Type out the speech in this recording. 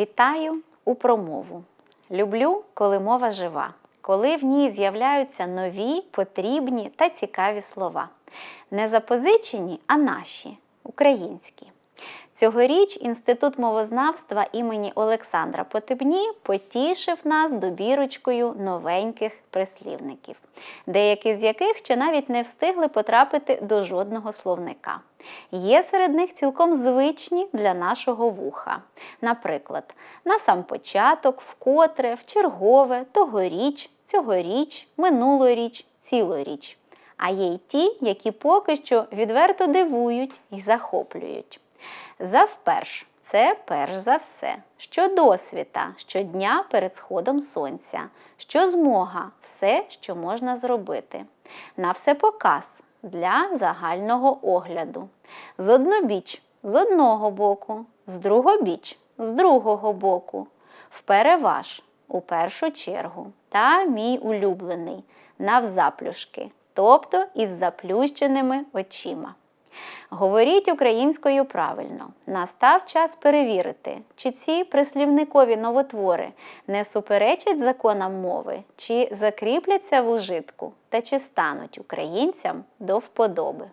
Вітаю у промову. Люблю, коли мова жива, коли в ній з'являються нові, потрібні та цікаві слова. Не запозичені, а наші, українські. Цьогоріч Інститут мовознавства імені Олександра Потебні потішив нас добірочкою новеньких прислівників, деякі з яких ще навіть не встигли потрапити до жодного словника. Є серед них цілком звичні для нашого вуха. Наприклад, на сам початок, вкотре, вчергове, тогоріч, цьогоріч, минулоріч, цілоріч. А є й ті, які поки що відверто дивують і захоплюють. Завперш це перш за все. Що досвіта, щодня перед сходом сонця, що змога все, що можна зробити. На все показ для загального огляду. З однобіч з одного боку, з другобіч з другого боку, впереваж у першу чергу. Та мій улюблений навзаплюшки, тобто із заплющеними очима. Говоріть українською правильно. Настав час перевірити, чи ці прислівникові новотвори не суперечать законам мови, чи закріпляться в ужитку та чи стануть українцям до вподоби.